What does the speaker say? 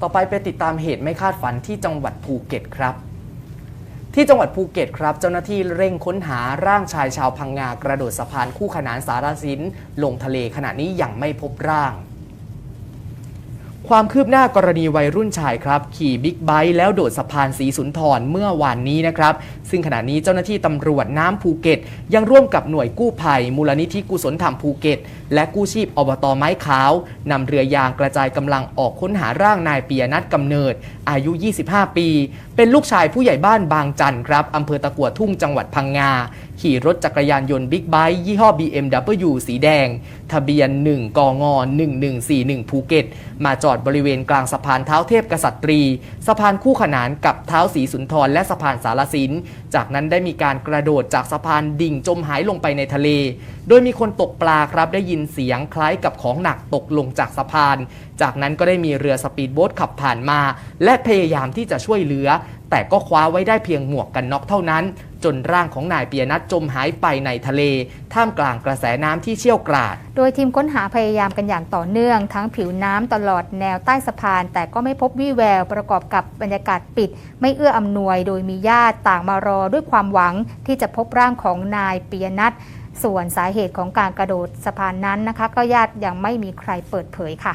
ต่อไปไปติดตามเหตุไม่คาดฝันที่จังหวัดภูเก็ตครับ ที่จังหวัดภูเก็ตครับ เจ้าหน้าที่เร่งค้นหาร่างชายชาวพังงากระโดดสะพานคู่ขนานสารสินลงทะเลขณะนี้ยังไม่พบร่าง ความคืบหน้ากรณีวัยรุ่นชายครับ ขี่บิ๊กไบค์แล้วโดดสะพานสีสุนทรเมื่อวานนี้นะครับ ซึ่งขณะนี้เจ้าหน้าที่ตำรวจน้ำภูเก็ต ยังร่วมกับหน่วยกู้ภัย มูลนิธิกุศลธรรมภูเก็ต และกู้ชีพอบตอไม้ขาวนำเรือยางกระจายกำลังออกค้นหาร่างนายปียนัทกำเนิด อายุ 25 ปี เป็นลูกชายผู้ใหญ่บ้านบางจันทร์ครับอำเภอตะกัวทุ่งจังหวัดพังงา ขี่รถจักรยานยนต์บิ๊กไบค์ยี่ห้อ BMW สีแดง ทะเบียน 1 กง 1141 ภูเก็ต มาจอดบริเวณกลางสะพานเท้าเทพกษัตรี สะพานคู่ขนานกับเท้าสีสุนทรและสะพานสารสิน จากนั้นได้มีการกระโดดจากสะพานดิ่งจมหายลงไปในทะเล โดยมีคนตกปลาครับได้ยินเสียงคล้ายกับของหนักตกลงจากสะพาน จากนั้นก็ได้มีเรือสปีดโบ๊ทขับผ่านมา และพยายามที่จะช่วยเหลือแต่ก็คว้าไว้ได้เพียงหมวกกันน็อกเท่านั้น จนร่างของนายเปียนัทจมหายไปในทะเล ท่ามกลางกระแสน้ำที่เชี่ยวกราด โดยทีมค้นหาพยายามกันอย่างต่อเนื่อง ทั้งผิวน้ำตลอดแนวใต้สะพาน แต่ก็ไม่พบวี่แววประกอบกับบรรยากาศปิด ไม่เอื้ออำนวย โดยมีญาติต่างมารอด้วยความหวังที่จะพบร่างของนายเปียนัทส่วนสาเหตุของการกระโดดสะพานนั้นนะคะ ก็ญาติยังไม่มีใครเปิดเผยค่ะ